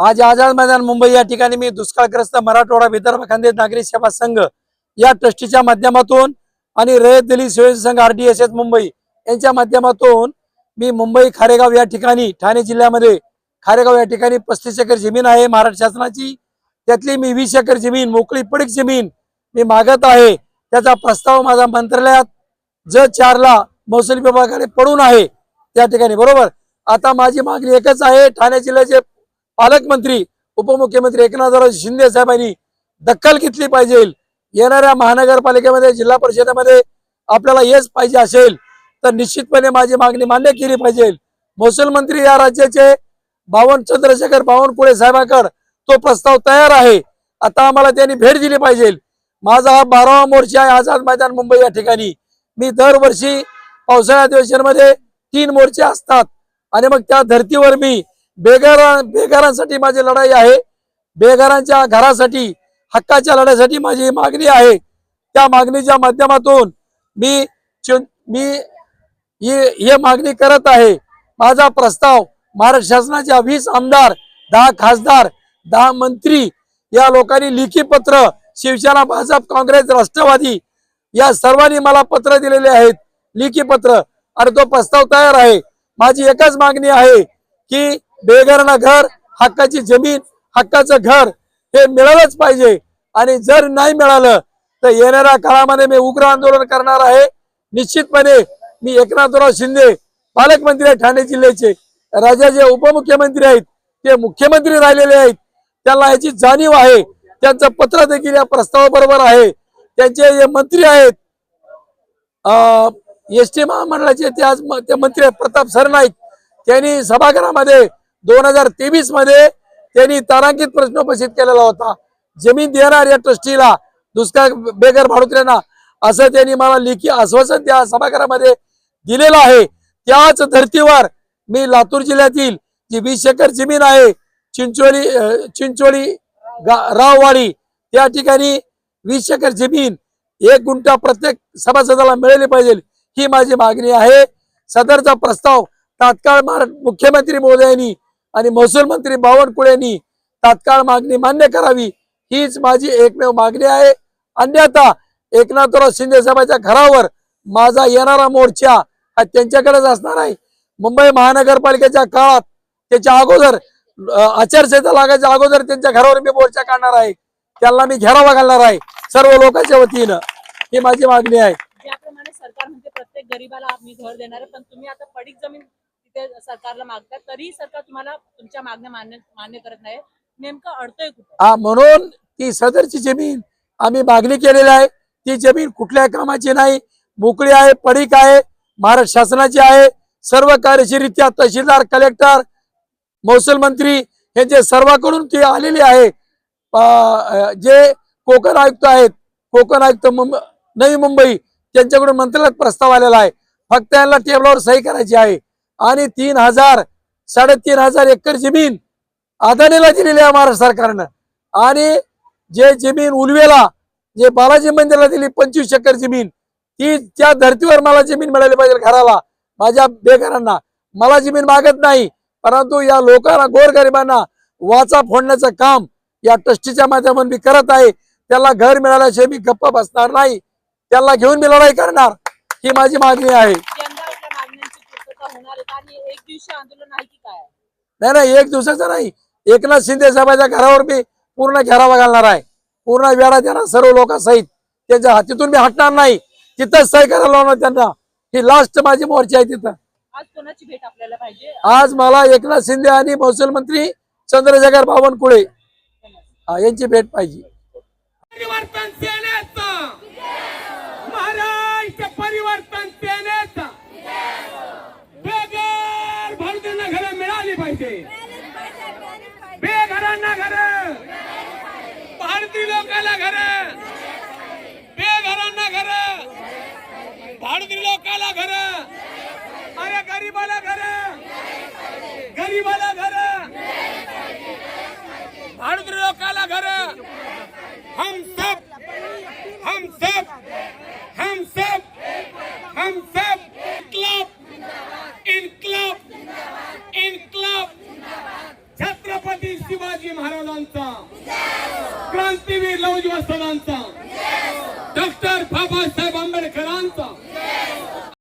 आज आझाद मैदान मुंबई या ठिकाणी मी दुष्काळग्रस्त मराठवाडा विदर्भ खानदेश नागरी सेवा संघ या ट्रस्टीच्या माध्यमातून आणि रयत दिली सेवा संघ एस मुंबई यांच्या माध्यमातून मी मुंबई खारेगाव या ठिकाणी ठाणे जिल्ह्यामध्ये खारेगाव या ठिकाणी पस्तीस एकर जमीन आहे. महाराष्ट्र शासनाची त्यातली मी वीस एकर जमीन मोकळी पडीक जमीन मी मागत आहे. त्याचा प्रस्ताव माझा मंत्रालयात ज चारला महसूल विभागाकडे पडून आहे. त्या ठिकाणी बरोबर. आता माझी मागणी एकच आहे. ठाणे जिल्ह्याचे पालकमंत्री उपमुख्यमंत्री एकनाथराव शिंदे साहेबांनी दखल घेतली पाहिजे. येणाऱ्या महानगरपालिकेमध्ये जिल्हा परिषदेमध्ये आपल्याला हेच पाहिजे असेल तर निश्चितपणे माझी मागणी मान्य केली पाहिजे. महसूल मंत्री या राज्याचे बावन चंद्रशेखर बावनकुळे साहेबांकड तो प्रस्ताव तयार आहे. आता आम्हाला त्यांनी भेट दिली पाहिजे. माझा हा बारावा मोर्चा आहे आझाद मैदान मुंबई या ठिकाणी. मी दरवर्षी पावसाळ्या अधिवेशनमध्ये तीन मोर्चे असतात. आणि मग त्या धर्तीवर मी बेगार बेगारांसाठी माझी लढाई आहे. बेगारांच्या घरासाठी हक्काच्या लढ्यासाठी माझी मागणी आहे. त्या मागणीच्या माध्यमातून मी मी हे मागणी करत आहे. माझा प्रस्ताव महाराष्ट्र शासनाच्या वीस आमदार दहा खासदार दहा मंत्री या लोकांनी लिखी पत्र शिवसेना भाजप काँग्रेस राष्ट्रवादी या सर्वांनी मला पत्र दिलेले आहेत. लिखी पत्र. आणि तो प्रस्ताव तयार आहे. माझी एकच मागणी आहे की बेघरांना घर हक्काची जमीन हक्काचं घर हे मिळालंच पाहिजे. आणि जर नाही मिळालं तर येणाऱ्या काळामध्ये मी उग्र आंदोलन करणार आहे. निश्चितपणे मी एकनाथराव शिंदे पालकमंत्री आहे ठाणे जिल्ह्याचे. राज्याचे उपमुख्यमंत्री आहेत ते मुख्यमंत्री राहिलेले आहेत. त्यांना याची जाणीव आहे. त्यांचं पत्र देखील या प्रस्तावाबरोबर आहे. त्यांचे जे मंत्री आहेत एस टी महामंडळाचे ते आज म- ते मंत्री आहेत प्रताप सरनाईक. त्यांनी सभागृहामध्ये दोन हजार तेवीसमध्ये त्यांनी तारांकित प्रश्न उपस्थित केलेला होता. जमीन देणार या ट्रस्टीला दुष्काळ बेगर भाडुत्र्यांना असं त्यांनी मला लेखी आश्वासन त्या सभागृहामध्ये दिलेलं आहे. त्याच धर्तीवर मी लातूर जिल्ह्यातील जी वीस एकर जमीन आहे चिंचोली अं, चिंचोली गा- राववाडी त्या ठिकाणी वीस एकर जमीन एक गुंठा प्रत्येक सभासदाला मिळाली पाहिजे ही माझी मागणी आहे. सदरचा प्रस्ताव तात्काळ मुख्यमंत्री महोदयांनी आणि महसूल मंत्री बावनकुळे यांनी तात्काळ मागणी मान्य करावी. हीच माझी एकमेव मागणी आहे. अन्यथा एकनाथराव शिंदे साहेबांच्या घरावर माझा येणारा मोर्चा हा त्यांच्याकडेच असणार आहे मुंबई महानगरपालिकेच्या काळात त्याच्या अगोदर आचारसंहिता लागायच्या अगोदर त्यांच्या घरावर मी मोर्चा काढणार आहे. त्यांना मी घेरावा घालणार आहे. सर्व लोकांच्या वतीनं ही माझी मागणी आहे. ज्याप्रमाणे सरकार म्हणजे प्रत्येक गरीबाला आम्ही घर देणार पण तुम्ही आता पडीक जमीन तिथे सरकारला मागतात तरी सरकार तुम्हाला तुमच्या मागण्या मान्य मान्य करत नाही. नेमकं अडतोय कुठं? हा म्हणून ती सदरची जमीन आम्ही मागणी केलेली आहे. ती जमीन कुठल्या कामाची नाही. मोकळी आहे पडीक आहे महाराष्ट्र शासनाची आहे. सर्व कार्यशीरित्या तहसीलदार कलेक्टर महसूल मंत्री जे सर्वांकडून ती आलेली आहे. जे कोकण आयुक्त आहेत कोकण आयुक्त मुंब नवी मुंबई त्यांच्याकडून मंत्रालयात प्रस्ताव आलेला आहे. फक्त यांना टेबलावर सही करायची आहे. आणि तीन हजार साडेतीन हजार एकर जमीन अदानीला दिलेली आहे महाराष्ट्र सरकारनं. आणि जे जमीन उलवेला जे बालाजी मंदिरला दिली पंचवीस एकर जमीन ती त्या धर्तीवर मला जमीन मिळाली पाहिजे घराला माझ्या बेघरांना. मला जमीन मागत नाही परंतु या लोकांना गोरगरिबांना वाचा फोडण्याचं काम या ट्रस्टीच्या माध्यमातून मी करत आहे. त्याला घर मिळाल्याशिवाय मी गप्प बसणार नाही. त्याला घेऊन मी लढाई करणार ही माझी मागणी आहे. आणि एक दिवशी आंदोलन आहे की काय? नाही नाही एक दिवसाचं नाही. एकनाथ शिंदे साहेबांच्या घरावर मी पूर्ण घेरावा घालणार आहे. पूर्ण वेळा देणार सर्व लोकांसहित. त्यांच्या हातीतून मी हटणार नाही. तिथंच सही करायला लावणार त्यांना. ही लास्ट माझी मोर्चा आहे तिथं. आज कोणाची भेट आपल्याला पाहिजे? आज मला एकनाथ शिंदे आणि महसूल मंत्री चंद्रशेखर बावनकुळे यांची भेट पाहिजे परिवर्तन सेनेचा महाराष्ट्र परिवर्तन सेनेचा बेघर भारतीयांना घरं मिळाली पाहिजे बेघरांना घर भारतीय लोकाला घर. बेघरांना घर. भारतीय लोकाला घर. अरे गरीबाला घर. गरीबाला घर. भारतीय लोकाला घर. हम सब हम सब. छत्रपती शिवाजी महाराजांचा. क्रांतीवीर लवजी सणांचा डॉक्टर बाबासाहेब आंबेडकरांचा.